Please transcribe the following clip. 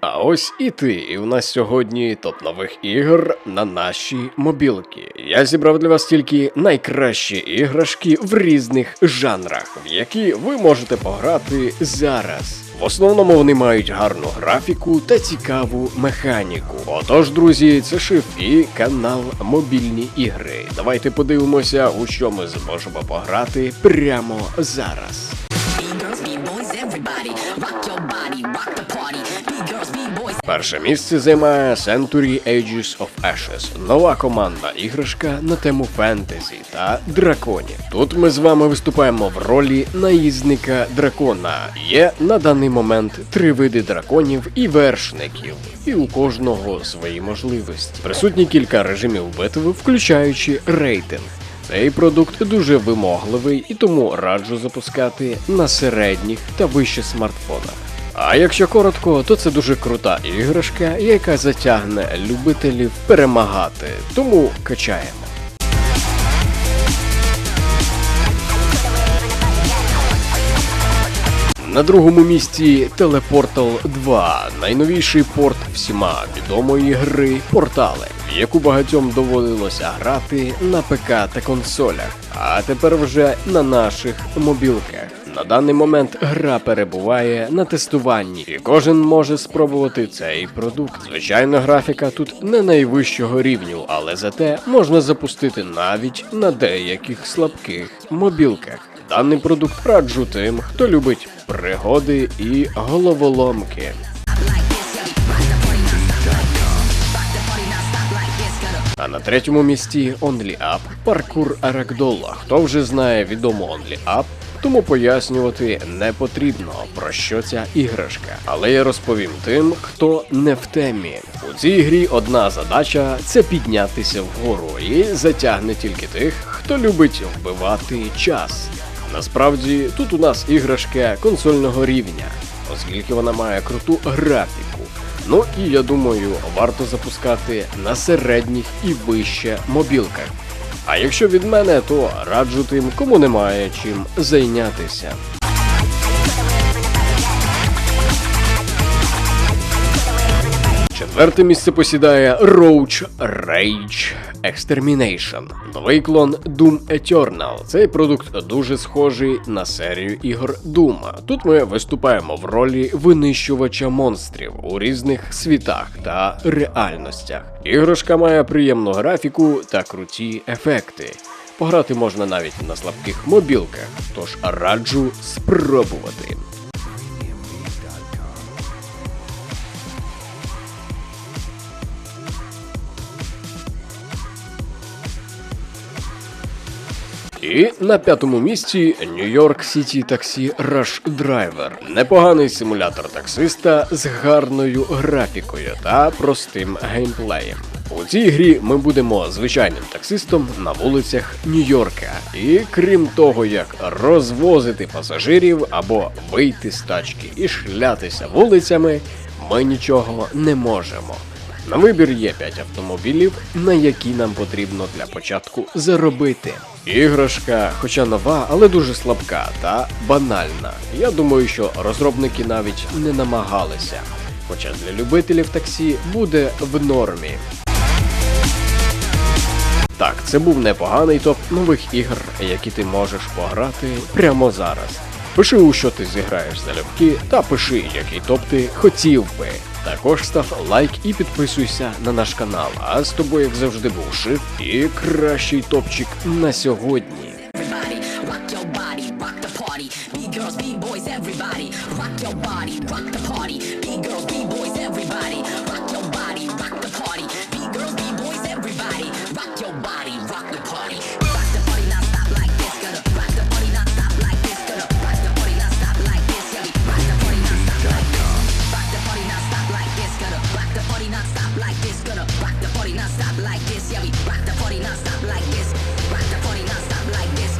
А ось і ти. І в нас сьогодні топ нових ігор на наші мобілки. Я зібрав для вас тільки найкращі іграшки в різних жанрах, в які ви можете пограти зараз. В основному вони мають гарну графіку та цікаву механіку. Отож, друзі, це шиф і канал Мобільні ігри. Давайте подивимося, у що ми зможемо пограти прямо зараз. Rock your body, rock. Перше місце займає Century Ages of Ashes, нова командна іграшка на тему фентезі та драконів. Тут ми з вами виступаємо в ролі наїзника дракона. Є на даний момент три види драконів і вершників, і у кожного свої можливості. Присутні кілька режимів битви, включаючи рейтинг. Цей продукт дуже вимогливий і тому раджу запускати на середніх та вище смартфонах. А якщо коротко, то це дуже крута іграшка, яка затягне любителів перемагати. Тому качаємо. На другому місці Teleportal 2, найновіший порт всіма відомої гри Портали, в яку багатьом доводилося грати на ПК та консолях, а тепер вже на наших мобілках. На даний момент гра перебуває на тестуванні, і кожен може спробувати цей продукт. Звичайно, графіка тут не найвищого рівню, але зате можна запустити навіть на деяких слабких мобілках. Даний продукт раджу тим, хто любить пригоди і головоломки. А на третьому місці Only Up паркур Рагдола. Хто вже знає відому Only Up, тому пояснювати не потрібно про що ця іграшка. Але я розповім тим, хто не в темі. У цій грі одна задача це піднятися вгору і затягне тільки тих, хто любить вбивати час. Насправді тут у нас іграшка консольного рівня, оскільки вона має круту графіку. Ну і я думаю, варто запускати на середніх і вище мобілках. А якщо від мене, то раджу тим, кому немає чим зайнятися. Четверте місце посідає Roach Rage Extermination. Новий клон Doom Eternal. Цей продукт дуже схожий на серію ігор Doom. Тут ми виступаємо в ролі винищувача монстрів у різних світах та реальностях. Іграшка має приємну графіку та круті ефекти. Пограти можна навіть на слабких мобілках, тож раджу спробувати. І на п'ятому місці York City Taxi Rush Driver. Непоганий симулятор таксиста з гарною графікою та простим геймплеєм. У цій грі ми будемо звичайним таксистом на вулицях Нью-Йорка. І крім того, як розвозити пасажирів або вийти з тачки і шлятися вулицями, ми нічого не можемо. На вибір є 5 автомобілів, на які нам потрібно для початку заробити. Іграшка, хоча нова, але дуже слабка та банальна. Я думаю, що розробники навіть не намагалися. Хоча для любителів таксі буде в нормі. Так, це був непоганий топ нових ігор, які ти можеш пограти прямо зараз. Пиши, у що ти зіграєш залюбки, та пиши, який топ ти хотів би. Також став лайк і підписуйся на наш канал. А з тобою, як завжди, був Шиф і кращий топчик на сьогодні. rock your body, rock the party. B-girls, B-boys, everybody, rock party, not stop like this, gonna rock the party, not stop like this, yeah. We rock the party, not stop like this. Rock the party, not stop like